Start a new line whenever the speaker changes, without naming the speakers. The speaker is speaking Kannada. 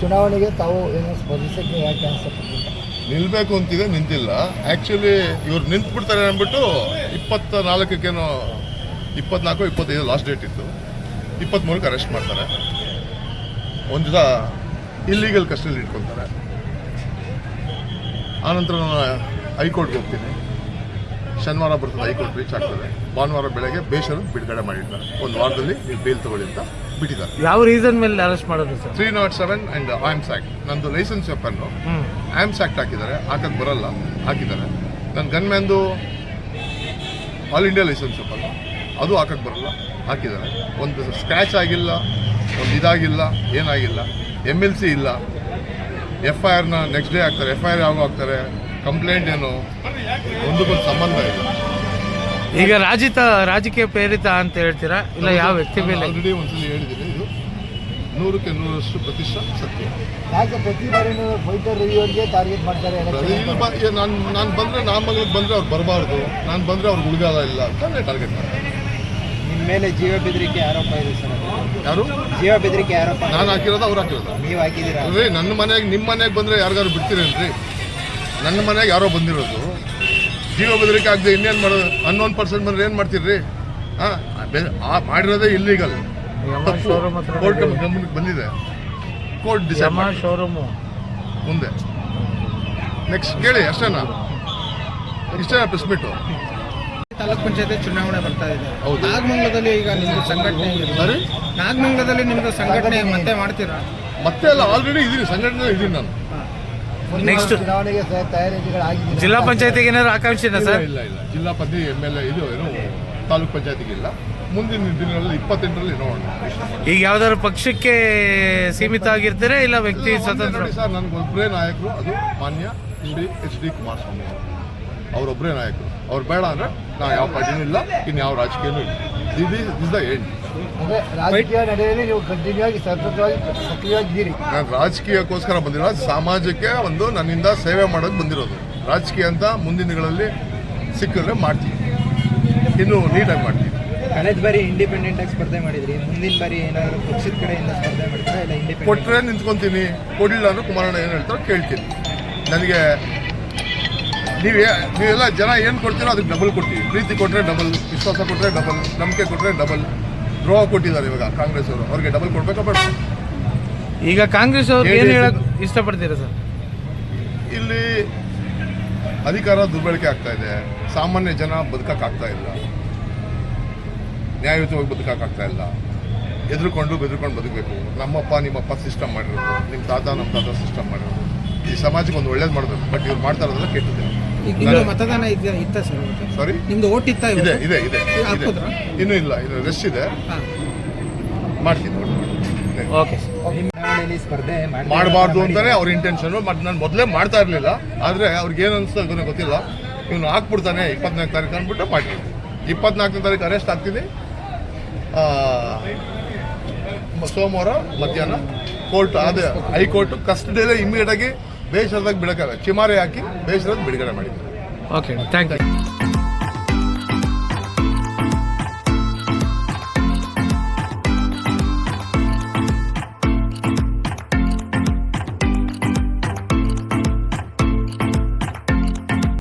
ಚುನಾವಣೆಗೆ ತಾವು ಏನೋ ಸ್ಪರ್ಧಿಸಕ್ಕೆ ಯಾಕೆ
ನಿಲ್ಬೇಕು ಅಂತಿದೆ, ನಿಂತಿಲ್ಲ. ಆ್ಯಕ್ಚುಲಿ ಇವ್ರು ನಿಂತ್ಬಿಡ್ತಾರೆ ಅಂದ್ಬಿಟ್ಟು ಇಪ್ಪತ್ತ ನಾಲ್ಕಕ್ಕೇನೋ ಇಪ್ಪತ್ನಾಲ್ಕು, ಇಪ್ಪತ್ತೈದು ಲಾಸ್ಟ್ ಡೇಟ್ ಇತ್ತು. ಇಪ್ಪತ್ತ್ಮೂರಕ್ಕೆ ಅರೆಸ್ಟ್ ಮಾಡ್ತಾರೆ. ಒಂದು ದಿವಸ ಇಲ್ಲೀಗಲ್ ಕಸ್ಟಡಿಲಿ ಇಟ್ಕೊತಾರೆ. ಆನಂತರ ನಾನು ಹೈಕೋರ್ಟ್ಗೆ ಹೋಗ್ತೀನಿ. ಶನಿವಾರ ಬರ್ತದೆ ಹೈಕೋರ್ಟ್ ರೀಚ್ ಆಗ್ತದೆ. ಭಾನುವಾರ ಬೆಳಗ್ಗೆ ಬೇಷರನ್ನು ಬಿಡುಗಡೆ ಮಾಡಿದ್ದಾರೆ. ಒಂದು ವಾರದಲ್ಲಿ ನೀವು ಬೇಲ್ ತಗೊಳ್ಳಿ ಅಂತ ಬಿಟ್ಟಿದ್ದಾರೆ.
ಯಾವ ರೀಸನ್ ಮೇಲೆ ಅರೆಸ್ಟ್ ಮಾಡೋದು sir?
Three not seven and arms act ನಂದು licence weapon
arms
arms act ಹಾಕಿದ್ದಾರೆ. ಹಾಕಕ್ಕೆ ಬರಲ್ಲ. ಹಾಕಿದ್ದಾರೆ. ನನ್ನ ಗನ್ಮ್ಯಾನ್ದು ಆಲ್ ಇಂಡಿಯಾ ಲೈಸೆನ್ಸ್ ವೆಪನ್ನು ಅದು ಹಾಕಕ್ಕೆ ಬರಲ್ಲ. ಹಾಕಿದ್ದಾರೆ. ಒಂದು ಸ್ಕ್ರ್ಯಾಚ್ ಆಗಿಲ್ಲ ಒಂದು ಇದಾಗಿಲ್ಲ ಏನಾಗಿಲ್ಲ. ಎಂ ಎಲ್ ಸಿ ಇಲ್ಲ. ಎಫ್ ಐ ಆರ್ನ ನೆಕ್ಸ್ಟ್ ಡೇ ಹಾಕ್ತಾರೆ ಎಫ್ ಐ ಆರ್ ಯಾವಾಗ ಹಾಕ್ತಾರೆ ಕಂಪ್ಲೇಂಟ್ ಏನು? ಒಂದಕ್ಕೊಂದು ಸಂಬಂಧ ಇಲ್ಲ.
ಈಗ ರಾಜಿತ ರಾಜಕೀಯ ಪ್ರೇರಿತ ಅಂತ ಹೇಳ್ತೀರಾ? ಇಲ್ಲ ಯಾವ ವ್ಯಕ್ತಿ ಮೇಲೆ?
ಆಲ್ರೆಡಿ ಒಂದ್ಸಲಿ ಹೇಳಿದ್ದೀನಿ ಇದು ನೂರಕ್ಕೆ ನೂರಷ್ಟು ಪ್ರತಿಷ್ಠ ಸತ್ಯ.
ಯಾಕೆ ಪ್ರತಿ ಬಾರಿನೂ ಫೈಟರ್ ರವಿಯವರಿಗೆ ಟಾರ್ಗೆಟ್ ಮಾಡ್ತಾರೆ ಎಲೆಕ್ಷನ್
ನಾನು ನಾನು ಬಂದರೆ ನಾಮಗಳಿಗೆ ಬಂದರೆ ಅವ್ರು ಬರಬಾರ್ದು. ನಾನು ಬಂದರೆ ಅವ್ರಿಗೆ ಉಳಿಗಾಲ ಇಲ್ಲ ಅಂತ ಟಾರ್ಗೆಟ್ ಮಾಡ್ತಾರೆ
ನಿಮ್ಮ ಮೇಲೆ ಜೀವ ಬೆದರಿಕೆ ಆರೋಪ ಇದೆ ಸರ್
ಯಾರು?
ಜೀವ ಬೆದರಿಕೆ ಆರೋಪ
ನಾನು ಹಾಕಿರೋದು ಅವ್ರು ಹಾಕಿರೋದು.
ನೀವು ಹಾಕಿದ್ದೀರಾ?
ಅಲ್ರಿ ನನ್ನ ಮನೆಗೆ ನಿಮ್ಮ ಮನೆಗೆ ಬಂದರೆ ಯಾರಿಗಾರು ಬಿಡ್ತೀರೇನ್ರಿ? ನನ್ನ ಮನೆಗೆ ಯಾರೋ ಬಂದಿರೋದು. ಜೀವ ಬೆದರಿಕೆ ಆಗದೆ ಇನ್ನೇನು ಮಾಡೋದು ಹನ್ನೊಂದು ಪರ್ಸೆಂಟ್ ಬಂದ್ರೆ ಏನು ಮಾಡ್ತೀರಿ ಹಾಂ ಮಾಡಿರೋದೇ ಇಲ್ಲೀಗಲ್ ಕೋರ್ಟ್ ಗಮನಕ್ಕೆ ಬಂದಿದೆ. Court decide
showroom.
ಮುಂದೆ. ನೆಕ್ಸ್ಟ್ ಕೇಳಿ ಅಷ್ಟೇನಾ? ಇಷ್ಟೇನಾ ಪ್ರೆಸ್ ಮೀಟು
ತಾಲೂಕ್ ಪಂಚಾಯತಿ ಚುನಾವಣೆ ಬರ್ತಾ ಇದೆ.
ಹೌದು.
ನಾಗಮಂಗಲದಲ್ಲಿ ಈಗ ನಿಮ್ದು ಸಂಘಟನೆ ನಾಗಮಂಗಲದಲ್ಲಿ ನಿಮ್ದು ಸಂಘಟನೆ ಮತ್ತೆ ಮಾಡ್ತೀರಾ?
ಮತ್ತೆ ಅಲ್ಲ ಆಲ್ರೆಡಿ ಇದೀನಿ ಸಂಘಟನೆ ಇದೀನಿ ನಾನು.
ಚುನಾವಣೆಗೆ ತಯಾರಿಗಳಾಗಿದ್ದೀರಾ
ಜಿಲ್ಲಾ ಪಂಚಾಯತಿಗೆ ಏನಾದ್ರು ಆಕಾಂಕ್ಷೆ
ಇಲ್ಲ
ಸರ್?
ಇಲ್ಲ ಇಲ್ಲ. ಜಿಲ್ಲಾ ಪತಿ ಎಂ ಎಲ್ ಎ ಇದು ಏನು ತಾಲೂಕ್ ಪಂಚಾಯತಿಗೆ ಇಲ್ಲ. ಮುಂದಿನ ದಿನಗಳಲ್ಲಿ ಇಪ್ಪತ್ತೆಂಟರಲ್ಲಿ ನೋಡೋಣ.
ಈಗ ಯಾವ್ದಾದ್ರು ಪಕ್ಷಕ್ಕೆ ಸೀಮಿತ ಆಗಿರ್ತೀರಾ ಇಲ್ಲ ವ್ಯಕ್ತಿ ಸ್ವತಂತ್ರ?
ನೋಡಿ ಸರ್ ನನಗೆ ಒಬ್ಬರೇ ನಾಯಕರು ಅದು ಮಾನ್ಯ ಡಿ ಎಚ್ ಡಿ ಕುಮಾರಸ್ವಾಮಿ ಅವರು. ಅವರೊಬ್ಬರೇ ನಾಯಕರು. ಅವ್ರು ಬೇಡ ಅಂದ್ರೆ ನಾ ಯಾವ ಪಾರ್ಟಿನೂ ಇಲ್ಲ ಇನ್ನು ಯಾವ ರಾಜಕೀಯನೂ ಇಲ್ಲ. ಇದು ಇಸ್ ದ ಎಂಡ್
ಅಂದ್ರೆ ರಾಜಕೀಯ ನಡೆಯಲ್ಲಿ ನೀವು ಕಂಟಿನ್ಯೂ ಆಗಿ ಸತತವಾಗಿ ಸಕ್ರಿಯವಾಗಿದ್ದೀರಿ
ನಾನು ರಾಜಕೀಯಕ್ಕೋಸ್ಕರ ಬಂದಿರೋ ಸಮಾಜಕ್ಕೆ ಒಂದು ನನ್ನಿಂದ ಸೇವೆ ಮಾಡೋದು ಬಂದಿರೋದು. ರಾಜಕೀಯ ಅಂತ ಮುಂದಿನ ದಿನಗಳಲ್ಲಿ ಸಿಕ್ಕಿದ್ರೆ ಮಾಡ್ತೀನಿ. ಇನ್ನು ನೀಟಾಗಿ ಮಾಡ್ತೀನಿ.
ಕಳೆದ ಬಾರಿ ಇಂಡಿಪೆಂಡೆಂಟ್ ಆಗಿ ಸ್ಪರ್ಧೆ ಮಾಡಿದ್ರಿ ಮುಂದಿನ ಬಾರಿ ಏನಾದ್ರು ಪಕ್ಷದ ಕಡೆಯಿಂದ ಸ್ಪರ್ಧೆ ಮಾಡ್ತಾರೆ ಇಲ್ಲ ಇಂಡಿಪೆಂಡೆಂಟ್
ಕೊಟ್ಟರೆ ನಿಂತ್ಕೊಂತೀನಿ. ಕೊಡಲಿಲ್ಲ ಅಂದ್ರೆ ಕುಮಾರಣ್ಣ ಏನು ಹೇಳ್ತಾರೋ ಕೇಳ್ತೀನಿ. ನನಗೆ ನೀವು ನೀವೆಲ್ಲ ಜನ ಏನು ಕೊಡ್ತೀರೋ ಅದಕ್ಕೆ ಡಬಲ್ ಕೊಡ್ತೀವಿ ಪ್ರೀತಿ ಕೊಟ್ಟರೆ ಡಬಲ್ ವಿಶ್ವಾಸ ಕೊಟ್ಟರೆ ಡಬಲ್ ನಂಬಿಕೆ ಕೊಟ್ಟರೆ ಡಬಲ್ ದ್ರೋಹ ಕೊಟ್ಟಿದ್ದಾರೆ ಇವಾಗ ಕಾಂಗ್ರೆಸ್ ಅವರು. ಅವ್ರಿಗೆ ಡಬಲ್ ಕೊಡ್ಬೇಕಾ ಬೇಡ.
ಈಗ ಕಾಂಗ್ರೆಸ್ ಅವರು
ಏನು?
ಹೇಳಕ್ ಇಷ್ಟಪಡ್ತೀರಾ ಸರ್?
ಇಲ್ಲಿ ಅಧಿಕಾರ ದುರ್ಬಳಕೆ ಆಗ್ತಾ ಇದೆ. ಸಾಮಾನ್ಯ ಜನ ಬದುಕಕ್ಕಾಗ್ತಾ ಇಲ್ಲ. ನ್ಯಾಯಯುತವಾಗಿ ಬದುಕಕ್ಕಾಗ್ತಾ ಇಲ್ಲ. ಎದುರುಕೊಂಡು ಬೆದ್ರುಕೊಂಡು ಬದುಕಬೇಕು. ನಮ್ಮಪ್ಪ ನಿಮ್ಮಪ್ಪ ಸಿಸ್ಟಮ್ ಮಾಡಿರೋದು. ನಿಮ್ಮ ತಾತ ನಮ್ಮ ತಾತ ಸಿಸ್ಟಮ್ ಮಾಡಿರೋದು. ಈ ಸಮಾಜಕ್ಕೆ ಒಂದು ಒಳ್ಳೇದು ಮಾಡಬೇಕು. ಬಟ್ ಇವ್ರು ಮಾಡ್ತಾ ಇರೋದೆಲ್ಲ ಕೆಟ್ಟದ್ದು.
ಈಗ ಮತದಾನ ಇದ್ದ ಇತ್ತ ಸರ್
ಸಾರಿ
ನಿಮ್ದು ಓಟ್ ಇತ್ತ
ಇದೆ ಇದೆ ಇದೆ. ಇನ್ನೂ ಇಲ್ಲ ಇದು ರೆಸ್ಟ್ ಇದೆ. ಮಾಡ್ತೀನಿ
ಓಕೆ
ಚುನಾವಣೆಯಲ್ಲಿ ಸ್ಪರ್ಧೆ?
ಮಾಡಬಾರ್ದು ಅಂತಾನೆ ಅವ್ರ ಇಂಟೆನ್ಷನ್ ಬಟ್ ನಾನು ಮೊದಲೇ ಮಾಡ್ತಾ ಇರಲಿಲ್ಲ. ಆದರೆ ಅವ್ರಿಗೆ ಏನು ಅನಿಸ್ತು ಅದನ್ನು ಗೊತ್ತಿಲ್ಲ. ಇವನು ಹಾಕ್ಬಿಡ್ತಾನೆ ಇಪ್ಪತ್ನಾಲ್ಕು ತಾರೀಕು ಅಂದ್ಬಿಟ್ಟು ಮಾಡ್ತೀನಿ. ಇಪ್ಪತ್ನಾಲ್ಕನೇ ತಾರೀಕು ಅರೆಸ್ಟ್ ಆಗ್ತೀನಿ ಆ, ಸೋಮವಾರ ಮಧ್ಯಾಹ್ನ ಕೋರ್ಟ್ ಅದೇ ಹೈಕೋರ್ಟ್ ಕಸ್ಟಡಿಯಲ್ಲೇ ಇಮಿಡಿಯೇಟ್ ಆಗಿ ಬಿಡಕ ಚಿಮಾರಿ ಹಾಕಿ ಬೇಷರದಾಗ ಬಿಡುಗಡೆ ಮಾಡಿದ್ದಾರೆ.
Okay thank you